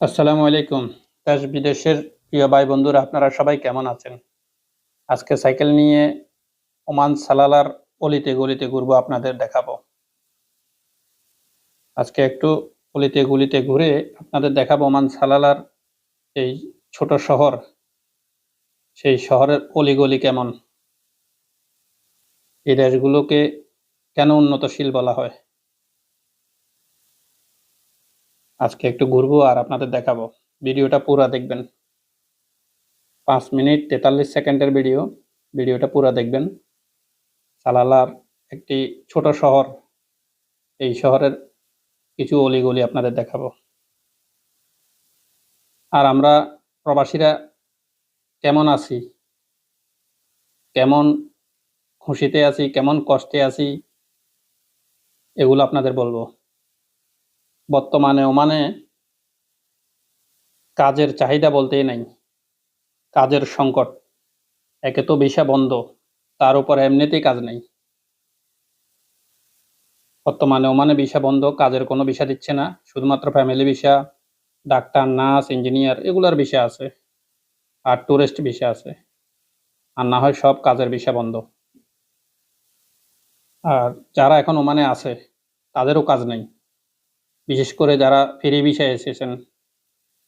আসসালামু আলাইকুম। দেশ বিদেশের প্রিয় ভাই বন্ধুরা, আপনারা সবাই কেমন আছেন? আজকে সাইকেল নিয়ে ওমান সালালার অলিতে গলিতে ঘুরবো, আপনাদের দেখাবো। আজকে একটু অলিতে গলিতে ঘুরে আপনাদের দেখাবো ওমান সালালার এই ছোট শহর। সেই শহরের অলিগলি কেমন? এই দেশগুলোকে কেন উন্নতশীল বলা হয়? আজকে একটু ঘুরবো আর আপনাদের দেখাবো। ভিডিওটা পুরো দেখবেন। পাঁচ মিনিট তেতাল্লিশ সেকেন্ডের ভিডিও। ভিডিওটা পুরো দেখবেন। সালালার একটি ছোট শহর। এই শহরের কিছু অলিগলি আপনাদের দেখাবো। আর আমরা প্রবাসীরা কেমন আছি? কেমন খুশিতে আছি? কেমন কষ্টে আছি? এগুলো আপনাদের বলব। বর্তমানে ওমানে কাজের চাহিদা বলতেই নাই। কাজের সংকট। একে তো ভিসা বন্ধ, তার উপর এমনিতেই কাজ নেই। বর্তমানে ওমানে ভিসা বন্ধ, কাজের কোনো ভিসা দিচ্ছে না। শুধুমাত্র family visa, doctor, nurse, engineer, এগুলার ভিসা আছে। আর টুরিস্ট ভিসা আছে। আর না হয় সব কাজের ভিসা বন্ধ। আর যারা এখন ওমানে আছে, তাদেরও কাজ নেই। বিশেষ করে যারা ফেরি ভিসায় এসেছেন।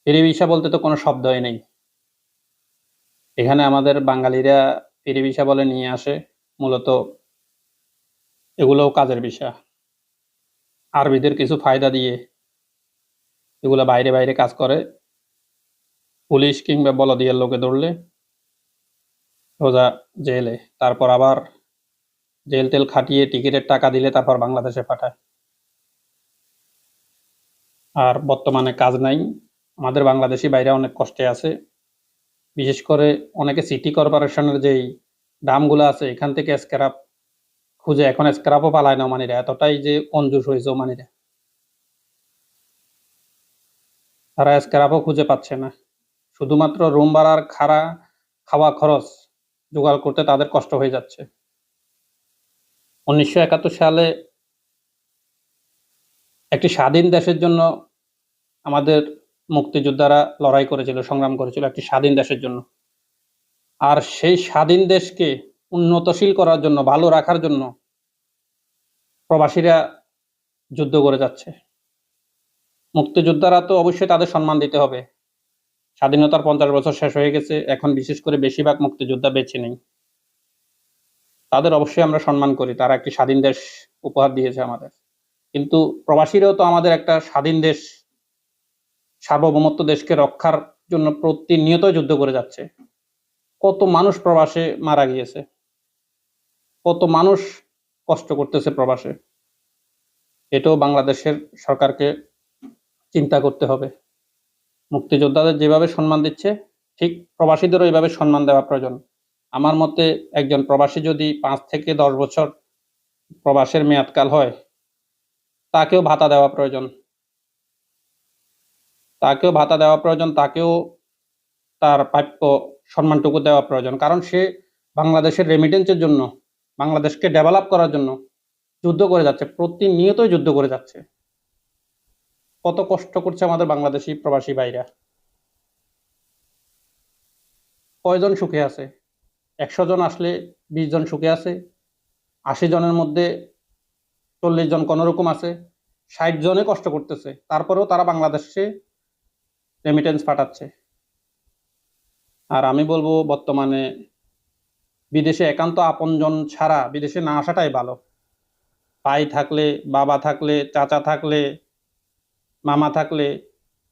ফেরি ভিসা বলতে তো কোনো শব্দই নেই। এখানে আমাদের বাঙালিরা ফেরি ভিসা বলে নিয়ে আসে, মূলত এগুলোও কাজের বিষয় আরবিদের কিছু ফায়দা দিয়ে এগুলো বাইরে বাইরে কাজ করে। পুলিশ কিংবা বলদিয়ার লোকে ধরলে সোজা জেলে, তারপর আবার জেল তেল খাটিয়ে টিকিটের টাকা দিলে তারপর বাংলাদেশে পাঠায়। আর বর্তমানে কাজ নাই। আমাদের বাংলাদেশি বাইরে অনেক কষ্টে আছে। বিশেষ করে অনেকে সিটি কর্পোরেশনের যেই দামগুলো আছে, এখান থেকে স্ক্র্যাপ খুঁজে এখন স্ক্র্যাপও পালায় না মানিরা। এতটাই যে কঞ্জুস হয়েছে মানিরা। তারা স্ক্র্যাপও খুঁজে পাচ্ছে না। শুধুমাত্র রুম ভাড়ার খাড়া খাওয়া খরচ জোগাড় করতে তাদের কষ্ট হয়ে যাচ্ছে। উনিশশো একাত্তর সালে একটি স্বাধীন দেশের জন্য আমাদের মুক্তিযোদ্ধারা লড়াই করেছিল, সংগ্রাম করেছিল একটি স্বাধীন দেশের জন্য। আর সেই স্বাধীন দেশকে উন্নতশীল করার জন্য, ভালো রাখার জন্য প্রবাসীরা যুদ্ধ করে যাচ্ছে। মুক্তিযোদ্ধারা তো অবশ্যই তাদের সম্মান দিতে হবে। স্বাধীনতার পঞ্চাশ বছর শেষ হয়ে গেছে, এখন বিশেষ করে বেশিরভাগ মুক্তিযোদ্ধা বেছে নেই। তাদের অবশ্যই আমরা সম্মান করি, তারা একটি স্বাধীন দেশ উপহার দিয়েছে আমাদের। কিন্তু প্রবাসীরাও তো আমাদের একটা স্বাধীন দেশ, সার্বভৌমত্ব দেশকে রক্ষার জন্য প্রতিনিয়ত যুদ্ধ করে যাচ্ছে। কত মানুষ প্রবাসে মারা গিয়েছে। কত মানুষ কষ্ট করতেছে প্রবাসে। এটাও বাংলাদেশের সরকারকে চিন্তা করতে হবে। মুক্তিযোদ্ধাদের যেভাবে সম্মান দিচ্ছে, ঠিক প্রবাসীদেরও এইভাবে সম্মান দেওয়া প্রয়োজন। আমার মতে একজন প্রবাসী যদি পাঁচ থেকে দশ বছর প্রবাসের মেয়াদকাল হয় তাকেও ভাতা দেওয়া প্রয়োজন। তাকেও ভাতা দেওয়া প্রয়োজন, তাকেও তার প্রাপ্য সম্মানটুকু দেওয়া প্রয়োজন। কারণ সে বাংলাদেশের রেমিটেন্সের জন্য, বাংলাদেশকে ডেভেলপ করার জন্য যুদ্ধ করে যাচ্ছে, প্রতিনিয়তই যুদ্ধ করে যাচ্ছে। কত কষ্ট করছে আমাদের বাংলাদেশি প্রবাসী ভাইরা। কয়জন সুখে আছে? একশো জন আসলে বিশ জন সুখে আছে। আশি জনের মধ্যে চল্লিশ জন কোনোরকম আছে, ষাট জনে কষ্ট করতেছে, তারপরেও তারা বাংলাদেশে রেমিটেন্স পাঠাচ্ছে। আর আমি বলব, বর্তমানে বিদেশে একান্ত আপনজন ছাড়া বিদেশে না আসাটাই ভালো। ভাই থাকলে, বাবা থাকলে, চাচা থাকলে, মামা থাকলে,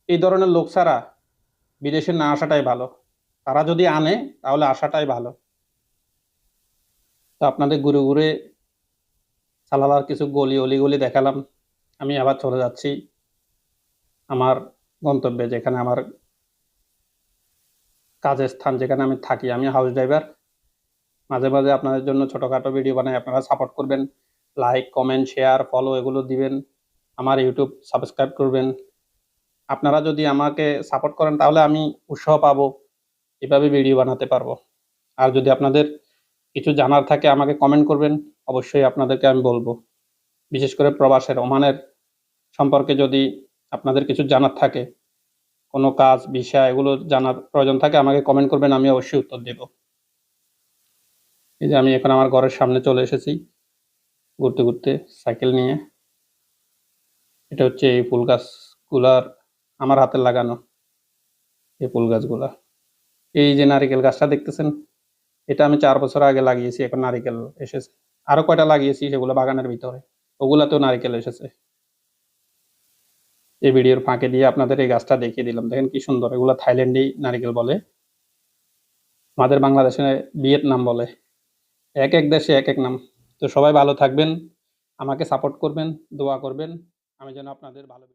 এই ধরনের লোক ছাড়া বিদেশে না আসাটাই ভালো। তারা যদি আনে, তাহলে আসাটাই ভালো। তো আপনাদের ঘুরে ঘুরে সালালার কিছু গলি অলি গলি দেখালাম। আমি আবার চলে যাচ্ছি আমার গন্তব্যে, যেখানে আমার কাজের স্থান, যেখানে আমি থাকি। আমি হাউস ড্রাইভার মাঝে মাঝে আপনাদের জন্য ছোটোখাটো ভিডিও বানাই, আপনারা সাপোর্ট করবেন। লাইক কমেন্ট শেয়ার ফলো এগুলো দিবেন। আমার ইউটিউব সাবস্ক্রাইব করবেন। আপনারা যদি আমাকে সাপোর্ট করেন, তাহলে আমি উৎসাহ পাবো, এভাবে ভিডিও বানাতে পারব। আর যদি আপনাদের কিছু জানার থাকে, আমাকে কমেন্ট করবেন। অবশ্যই আপনাদেরকে আমি বলব বিশেষ করে প্রবাসের ওমানের সম্পর্কে যদি আপনাদের কিছু জানার থাকে কোনো কাজ, বিষয় এগুলো জানার প্রয়োজন থাকে আমাকে কমেন্ট করবেন আমি অবশ্যই উত্তর দেব। এই যে আমি এখন আমার ঘরের সামনে চলে এসেছি ঘুরতে, ঘুরতে সাইকেল নিয়ে। এটা হচ্ছে এই ফুল গাছগুলার আমার হাতে লাগানো। এই ফুল গাছগুলা। এই যে নারিকেল গাছটা দেখতেছেন, এটা আমি চার বছর আগে লাগিয়েছি এখন নারিকেল এসেছে। আরও কয়টা লাগিয়েছি সেগুলো বাগানের ভিতরে। ওগুলাতেও নারিকেল এসেছে। এই ভিডিওর ফাঁকে দিয়ে আপনাদের এই গাছটা দেখিয়ে দিলাম। দেখেন কি সুন্দর এগুলো থাইল্যান্ডেই নারিকেল বলে। আমাদের বাংলাদেশে ভিয়েতনাম বলে। এক, এক দেশে এক, এক নাম। তো সবাই ভালো থাকবেন। আমাকে সাপোর্ট করবেন, দোয়া করবেন। আমি যেন আপনাদের ভালো